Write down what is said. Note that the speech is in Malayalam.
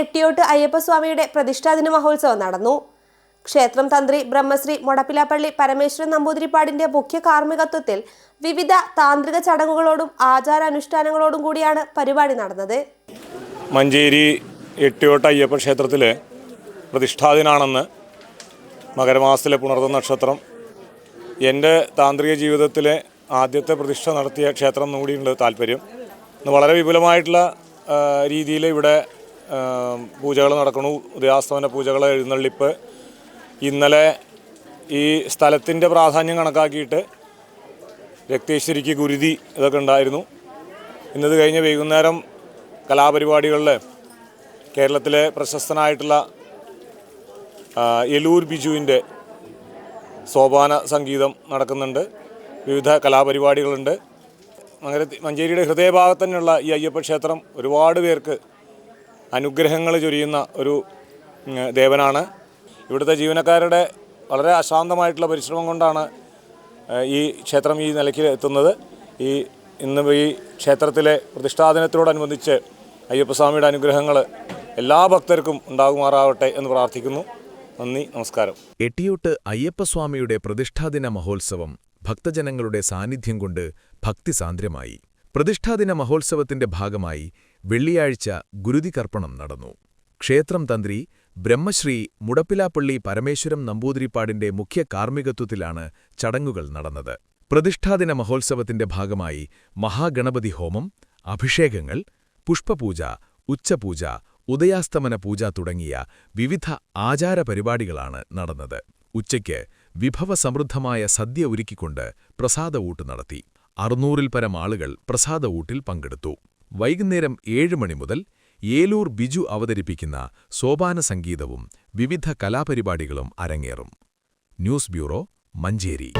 എട്ടിയോട്ട് അയ്യപ്പസ്വാമിയുടെ പ്രതിഷ്ഠാദിന മഹോത്സവം നടന്നു. ക്ഷേത്രം തന്ത്രി ബ്രഹ്മശ്രീ മൊടപ്പിലാപ്പള്ളി പരമേശ്വരൻ നമ്പൂതിരിപ്പാടിന്റെ മുഖ്യ കാർമ്മികത്വത്തിൽ വിവിധ താന്ത്രിക ചടങ്ങുകളോടും ആചാരാനുഷ്ഠാനങ്ങളോടും കൂടിയാണ് പരിപാടി നടന്നത്. മഞ്ചേരി എട്ടിയോട്ട് അയ്യപ്പ ക്ഷേത്രത്തിലെ പ്രതിഷ്ഠാദിനാണെന്ന് മകരമാസത്തിലെ പുണർത്ത നക്ഷത്രം എന്റെ താന്ത്രിക ജീവിതത്തിലെ ആദ്യത്തെ പ്രതിഷ്ഠ നടത്തിയ ക്ഷേത്രം കൂടിയുണ്ട് താല്പര്യം. വളരെ വിപുലമായിട്ടുള്ള രീതിയിൽ ഇവിടെ പൂജകൾ നടക്കണു. ഉദയാസ്തമന പൂജകൾ എഴുന്നള്ളിപ്പ്. ഇന്നലെ ഈ സ്ഥലത്തിന്റെ പ്രാധാന്യം കണക്കാക്കിയിട്ട് രക്തേശ്വരിക്ക് ഗുരുതി ഇതൊക്കെ ഉണ്ടായിരുന്നു. ഇന്നത് കഴിഞ്ഞ് വൈകുന്നേരം കലാപരിപാടികളിൽ കേരളത്തിലെ പ്രശസ്തനായിട്ടുള്ള എലൂർ ബിജുവിന്റെ സോപാന സംഗീതം നടക്കുന്നുണ്ട്. വിവിധ കലാപരിപാടികളുണ്ട്. അങ്ങനെ മഞ്ചേരിയുടെ ഹൃദയഭാഗത്ത് തന്നെയുള്ള ഈ അയ്യപ്പ ക്ഷേത്രം ഒരുപാട് പേർക്ക് അനുഗ്രഹങ്ങൾ ചൊരിയുന്ന ഒരു ദേവനാണ്. ഇവിടുത്തെ ജീവനക്കാരുടെ വളരെ അശാന്തമായിട്ടുള്ള പരിശ്രമം കൊണ്ടാണ് ഈ ക്ഷേത്രം ഈ നിലയ്ക്ക് എത്തുന്നത്. ഈ ഇന്ന് ഈ ക്ഷേത്രത്തിലെ പ്രതിഷ്ഠാദിനത്തോടനുബന്ധിച്ച് അയ്യപ്പസ്വാമിയുടെ അനുഗ്രഹങ്ങൾ എല്ലാ ഭക്തർക്കും ഉണ്ടാകുമാറാവട്ടെ എന്ന് പ്രാർത്ഥിക്കുന്നു. നന്ദി നമസ്കാരം. എട്ടിയോട്ട് അയ്യപ്പസ്വാമിയുടെ പ്രതിഷ്ഠാദിന മഹോത്സവം ഭക്തജനങ്ങളുടെ സാന്നിധ്യം കൊണ്ട് ഭക്തിസാന്ദ്രമായി പ്രതിഷ്ഠാദിന മഹോത്സവത്തിന്റെ ഭാഗമായി വെള്ളിയാഴ്ച ഗുരുതികർപ്പണം നടന്നു. ക്ഷേത്രം തന്ത്രി ബ്രഹ്മശ്രീ മുടപ്പിലാപ്പള്ളി പരമേശ്വരം നമ്പൂതിരിപ്പാടിന്റെ മുഖ്യ കാർമ്മികത്വത്തിലാണ് ചടങ്ങുകൾ നടന്നത്. പ്രതിഷ്ഠാദിന മഹോത്സവത്തിന്റെ ഭാഗമായി മഹാഗണപതി ഹോമം അഭിഷേകങ്ങൾ പുഷ്പപൂജ ഉച്ചപൂജ ഉദയാസ്തമന പൂജ തുടങ്ങിയ വിവിധ ആചാരപരിപാടികളാണ് നടന്നത്. ഉച്ചയ്ക്ക് വിഭവസമൃദ്ധമായ സദ്യ ഒരുക്കിക്കൊണ്ട് പ്രസാദവൂട്ട് നടത്തി. അറുന്നൂറിൽ പരം ആളുകൾ പ്രസാദവൂട്ടിൽ പങ്കെടുത്തു. വൈകുന്നേരം ഏഴ് മണി മുതൽ ഏലൂർ ബിജു അവതരിപ്പിക്കുന്ന സോപാന സംഗീതവും വിവിധ കലാപരിപാടികളും അരങ്ങേറും. News bureau Manjeri.